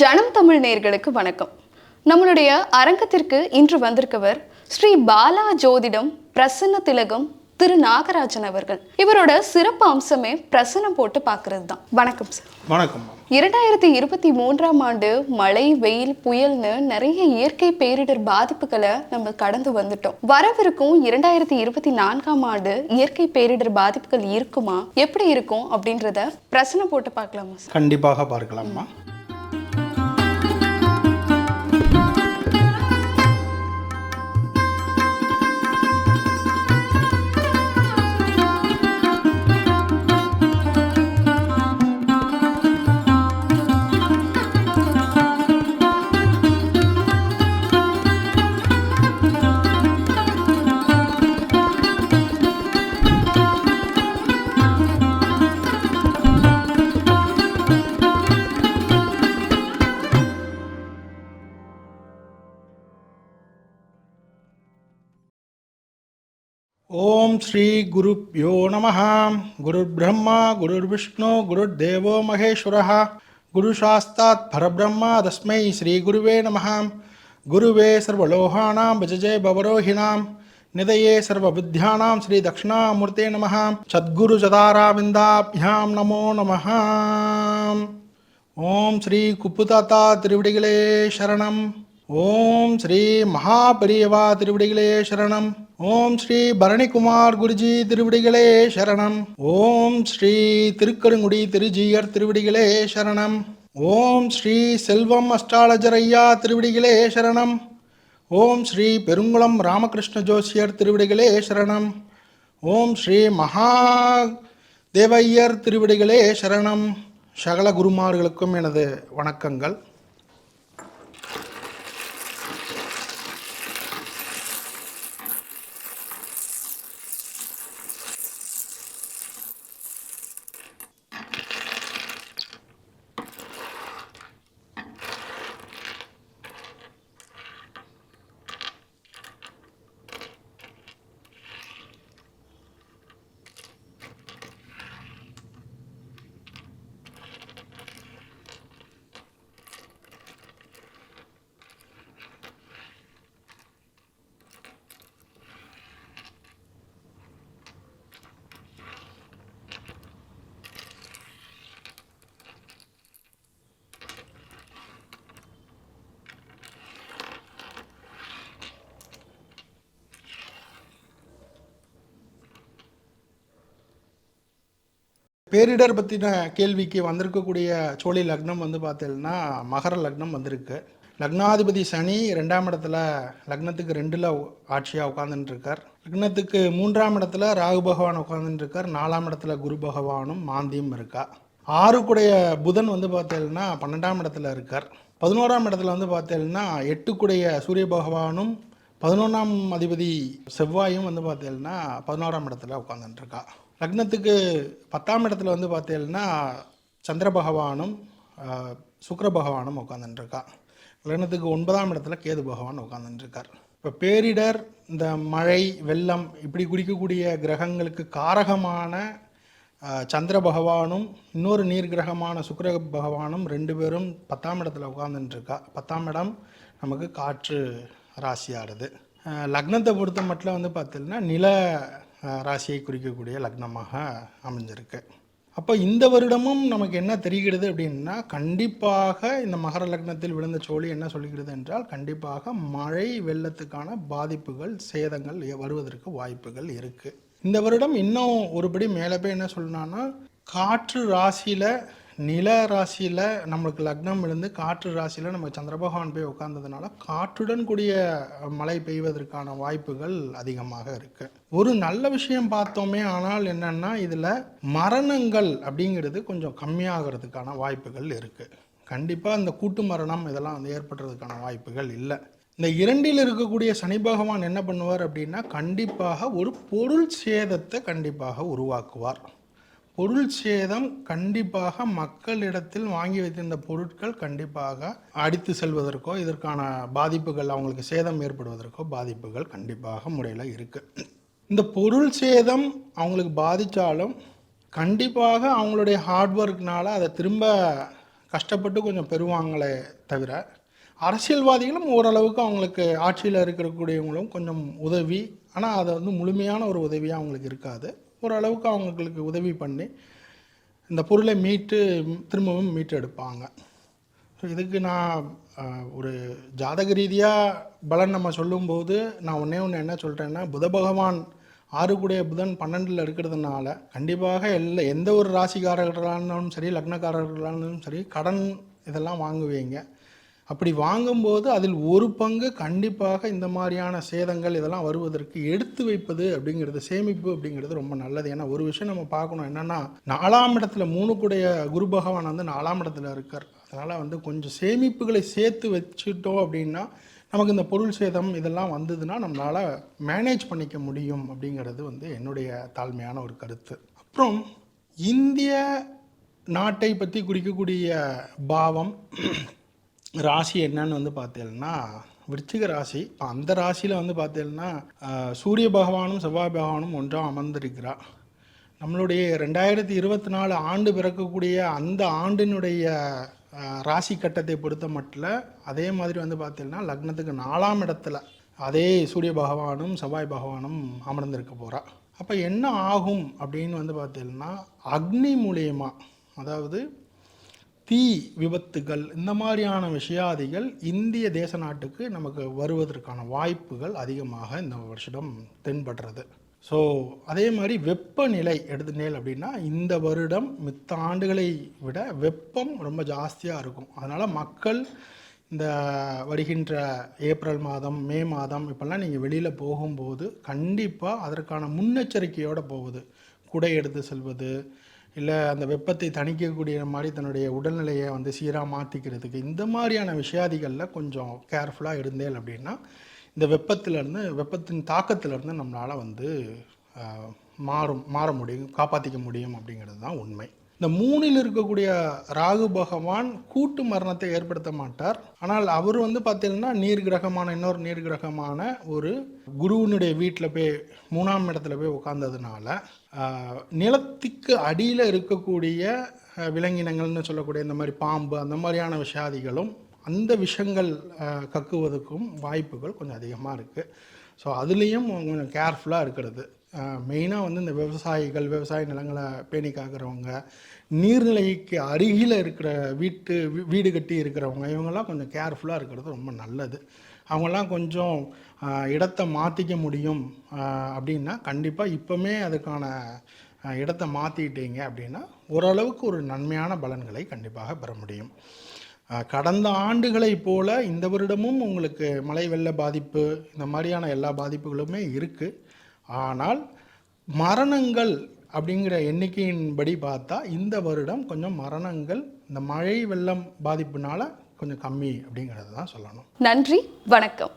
ஜனம் தமிழ் நேர்களுக்கு வணக்கம். நம்மளுடைய அரங்கத்திற்கு இன்று வந்திருக்கவர் ஸ்ரீ பாலா ஜோதிடம் பிரசன்ன திலகம் திரு நாகராஜன் அவர்கள். இவரோட சிறப்பு அம்சமே பிரசன்னம் போட்டு பார்க்கறது தான் வணக்கம் சார். வணக்கம். இரண்டாயிரத்தி இருபத்தி மூன்றாம் ஆண்டு மழை வெயில் புயல்னு நிறைய இயற்கை பேரிடர் பாதிப்புகளை நம்ம கடந்து வந்துட்டோம். வரவிருக்கும் இரண்டாயிரத்தி இருபத்தி நான்காம் ஆண்டு இயற்கை பேரிடர் பாதிப்புகள் இருக்குமா எப்படி இருக்கும் அப்படின்றத பிரசனை போட்டு பார்க்கலாமா கண்டிப்பாக பார்க்கலாமா ॐ श्रीगुरुप्यो नमः। गुरुर्ब्रह्मा गुरुर्विष्णो गुरुर्देवो महेश्वरः। गुरुशास्त्रात् परब्रह्मा तस्मै श्रीगुरुवे नमः। गुरुवे सर्वलोहाणां भजजय भवरोहिणां। निदये सर्वबुद्ध्यानां श्रीदक्षिणामूर्ते नमः। सद्गुरुचताराविन्दाभ्यां नमो नमः। ॐ श्रीकुपुतता त्रिविडिकिले शरणम्। ॐ श्रीमहापरिवा तिविडिगिले शरणम्। ஓம் ஸ்ரீ பரணிக்குமார் குருஜி திருவிடிகளே சரணம். ஓம் ஸ்ரீ திருக்கருங்குடி திருஜீயர் திருவிடிகளே சரணம். ஓம் ஸ்ரீ செல்வம் அஷ்டாலஜர் ஐயா திருவிடிகளே சரணம். ஓம் ஸ்ரீ பெருங்குளம் ராமகிருஷ்ண ஜோசியர் திருவிடிகளே சரணம். ஓம் ஸ்ரீ மகா தேவையர் திருவிடிகளே சரணம். சகல குருமார்களுக்கும் எனது வணக்கங்கள். பேரிடர் பற்றின கேள்விக்கு வந்திருக்கக்கூடிய சோழி லக்னம் வந்து பார்த்தீங்கன்னா மகர லக்னம் வந்திருக்கு. லக்னாதிபதி சனி ரெண்டாம் இடத்துல லக்னத்துக்கு ரெண்டில் ஆட்சியாக உட்காந்துட்டு இருக்கார் லக்னத்துக்கு மூன்றாம் இடத்துல ராகு பகவான் உட்காந்துட்டு இருக்கார் நாலாம் இடத்துல குரு பகவானும் மாந்தியும் இருக்கா. ஆறுக்குடைய புதன் வந்து பார்த்தீங்கன்னா பன்னெண்டாம் இடத்துல இருக்கார். பதினோராம் இடத்துல வந்து பார்த்தீங்கன்னா எட்டுக்குடைய சூரிய பகவானும் பதினொன்றாம் அதிபதி செவ்வாயும் வந்து பார்த்தீங்கன்னா பதினோராம் இடத்துல உட்காந்துட்டுருக்கா லக்னத்துக்கு பத்தாம் இடத்துல வந்து பார்த்தீங்கன்னா சந்திர பகவானும் சுக்கர பகவானும் உட்காந்துட்டுருக்கா லக்னத்துக்கு ஒன்பதாம் இடத்துல கேது பகவான் உட்காந்துட்டுருக்கார் இப்போ பேரிடர் இந்த மழை வெள்ளம் இப்படி குறிக்கக்கூடிய கிரகங்களுக்கு காரகமான சந்திர பகவானும் இன்னொரு நீர் கிரகமான பகவானும் ரெண்டு பேரும் பத்தாம் இடத்துல உட்காந்துட்டுருக்கா பத்தாம் இடம் நமக்கு காற்று ராசியானது. லக்னத்தை பொறுத்த மட்டும் வந்து பார்த்தீங்கன்னா நில ராசியை குறிக்கக்கூடிய லக்னமாக அமைஞ்சிருக்கு. அப்போ இந்த வருடமும் நமக்கு என்ன தெரிகிறது அப்படின்னா கண்டிப்பாக இந்த மகர லக்னத்தில் விழுந்த சோழி என்ன சொல்கிறது என்றால் கண்டிப்பாக மழை வெள்ளத்துக்கான பாதிப்புகள் சேதங்கள் வருவதற்கு வாய்ப்புகள் இருக்குது இந்த வருடம் இன்னும் ஒருபடி மேலே போய் என்ன சொல்லணும்னா காற்று ராசியில் நில ராசியில் நம்மளுக்கு லக்னம் இருந்து காற்று ராசியில் நம்ம சந்திரபகவான் போய் உட்கார்ந்ததுனால காற்றுடன் கூடிய மழை பெய்வதற்கான வாய்ப்புகள் அதிகமாக இருக்கு. ஒரு நல்ல விஷயம் பார்த்தோமே ஆனால் என்னன்னா இதில் மரணங்கள் அப்படிங்கிறது கொஞ்சம் கம்மியாகிறதுக்கான வாய்ப்புகள் இருக்கு. கண்டிப்பாக இந்த கூட்டு மரணம் இதெல்லாம் வந்து ஏற்படுறதுக்கான வாய்ப்புகள் இல்லை. இந்த இரண்டில் இருக்கக்கூடிய சனி பகவான் என்ன பண்ணுவார் அப்படின்னா கண்டிப்பாக ஒரு பொருள் சேதத்தை கண்டிப்பாக உருவாக்குவார். பொருள் சேதம் கண்டிப்பாக மக்களிடத்தில் வாங்கி வைத்திருந்த பொருட்கள் கண்டிப்பாக அடித்து செல்வதற்கோ இதற்கான பாதிப்புகள் அவங்களுக்கு சேதம் ஏற்படுவதற்கோ பாதிப்புகள் கண்டிப்பாக முறையில் இருக்குது இந்த பொருள் சேதம் அவங்களுக்கு பாதித்தாலும் கண்டிப்பாக அவங்களுடைய ஹார்ட் ஒர்க்னால் அதை திரும்ப கஷ்டப்பட்டு கொஞ்சம் பெறுவாங்களே தவிர அரசியல்வாதிகளும் ஓரளவுக்கு அவங்களுக்கு ஆட்சியில் இருக்கக்கூடியவங்களும் கொஞ்சம் உதவி ஆனால் அதை வந்து முழுமையான ஒரு உதவியாக அவங்களுக்கு இருக்காது. ஓரளவுக்கு அவங்களுக்கு உதவி பண்ணி இந்த பொருளை மீட்டு திரும்பவும் மீட்டு எடுப்பாங்க ஸோ இதுக்கு நான் ஒரு ஜாதக ரீதியாக பலன் நம்ம சொல்லும்போது நான் ஒன்றே ஒன்று என்ன சொல்கிறேன்னா புத பகவான் ஆறுக்குடைய புதன் பன்னெண்டில் இருக்கிறதுனால கண்டிப்பாக எல்லா எந்த ஒரு ராசிக்காரர்களாக இருந்தாலும் சரி லக்னக்காரர்களாக இருந்தாலும் சரி கடன் இதெல்லாம் வாங்குவீங்க. அப்படி வாங்கும்போது அதில் ஒரு பங்கு கண்டிப்பாக இந்த மாதிரியான சேதங்கள் இதெல்லாம் வருவதற்கு எடுத்து வைப்பது அப்படிங்கிறது சேமிப்பு அப்படிங்கிறது ரொம்ப நல்லது. ஏன்னா ஒரு விஷயம் நம்ம பார்க்கணும். என்னன்னா நாலாம் இடத்துல மூணுக்குடைய குரு பகவான் வந்து நாலாம் இடத்துல இருக்கார். அதனால் வந்து கொஞ்சம் சேமிப்புகளை சேர்த்து வச்சுட்டோம் அப்படின்னா நமக்கு இந்த பொருள் சேதம் இதெல்லாம் வந்ததுன்னா நம்மளால் மேனேஜ் பண்ணிக்க முடியும் அப்படிங்கிறது வந்து என்னுடைய தாழ்மையான ஒரு கருத்து. அப்புறம் இந்திய நாட்டை பற்றி குறிக்கக்கூடிய பாவம் ராசி என்னன்னு வந்து பார்த்தீங்கன்னா விருச்சிக ராசி. இப்போ அந்த ராசியில் வந்து பார்த்தீங்கன்னா சூரிய பகவானும் செவ்வாய் பகவானும் ஒன்றாக அமர்ந்திருக்கிறா நம்மளுடைய ரெண்டாயிரத்தி இருபத்தி நாலு ஆண்டு பிறக்கக்கூடிய அந்த ஆண்டினுடைய ராசி கட்டத்தை பொறுத்த மட்டும் அதே மாதிரி வந்து பார்த்தீங்கன்னா லக்னத்துக்கு நாலாம் இடத்துல அதே சூரிய பகவானும் செவ்வாய் பகவானும் அமர்ந்திருக்க போகிறா அப்போ என்ன ஆகும் அப்படின்னு வந்து பார்த்தீங்கன்னா அக்னி மூலியமாக அதாவது தீ விபத்துகள் இந்த மாதிரியான விஷயாதிகள் இந்திய தேச நாட்டுக்கு நமக்கு வருவதற்கான வாய்ப்புகள் அதிகமாக இந்த வருஷம் தென்படுறது. ஸோ அதே மாதிரி வெப்பநிலை எடுத்துனேல் அப்படின்னா இந்த வருடம் மித்த ஆண்டுகளை விட வெப்பம் ரொம்ப ஜாஸ்தியாக இருக்கும். அதனால் மக்கள் இந்த வருகின்ற ஏப்ரல் மாதம் மே மாதம் இப்போல்லாம் நீங்கள் வெளியில் போகும்போது கண்டிப்பாக அதற்கான முன்னெச்சரிக்கையோடு போகுது. குடை எடுத்து செல்வது இல்லை அந்த வெப்பத்தை தணிக்கக்கூடிய மாதிரி தன்னுடைய உடல்நிலையை வந்து சீராக மாற்றிக்கிறதுக்கு இந்த மாதிரியான விஷயாதிகளில் கொஞ்சம் கேர்ஃபுல்லாக இருந்தேன் அப்படின்னா இந்த வெப்பத்திலேருந்து வெப்பத்தின் தாக்கத்திலேருந்து நம்மளால் வந்து மாறும் மாற முடியும் காப்பாற்றிக்க முடியும் அப்படிங்கிறது தான் உண்மை. இந்த மூணில் இருக்கக்கூடிய ராகு பகவான் கூட்டு மரணத்தை ஏற்படுத்த மாட்டார். ஆனால் அவர் வந்து பார்த்தீங்கன்னா நீர் கிரகமான இன்னொரு நீர் கிரகமான ஒரு குருவினுடைய வீட்டில் போய் மூணாம் இடத்துல போய் உட்காந்ததுனால நிலத்துக்கு அடியில் இருக்கக்கூடிய விலங்கினங்கள்னு சொல்லக்கூடிய இந்த மாதிரி பாம்பு அந்த மாதிரியான விஷாதிகளும் அந்த விஷங்கள் கக்குவதற்கும் வாய்ப்புகள் கொஞ்சம் அதிகமாக இருக்குது ஸோ அதுலேயும் கொஞ்சம் கேர்ஃபுல்லாக இருக்கிறது. மெயினாக வந்து இந்த விவசாயிகள் விவசாய நிலங்களை பேணி காக்கிறவங்க நீர்நிலைக்கு அருகில் இருக்கிற வீட்டு வீ- வீடு கட்டி இருக்கிறவங்க இவங்கெல்லாம் கொஞ்சம் கேர்ஃபுல்லாக இருக்கிறது ரொம்ப நல்லது. அவங்கெல்லாம் கொஞ்சம் இடத்தை மாற்றிக்க முடியும் அப்படின்னா கண்டிப்பாக இப்போமே அதுக்கான இடத்தை மாற்றிட்டீங்க அப்படின்னா ஓரளவுக்கு ஒரு நன்மையான பலன்களை கண்டிப்பாக பெற முடியும். கடந்த ஆண்டுகளைப் போல இந்த வருடமும் உங்களுக்கு மழை வெள்ள பாதிப்பு இந்த மாதிரியான எல்லா பாதிப்புகளுமே இருக்குது ஆனால் மரணங்கள் அப்படிங்கிற எண்ணிக்கையின்படி பார்த்தா இந்த வருடம் கொஞ்சம் மரணங்கள் இந்த மழை வெள்ளம் பாதிப்புனால கொஞ்சம் கம்மி அப்படிங்கிறது தான் சொல்லணும். நன்றி வணக்கம்.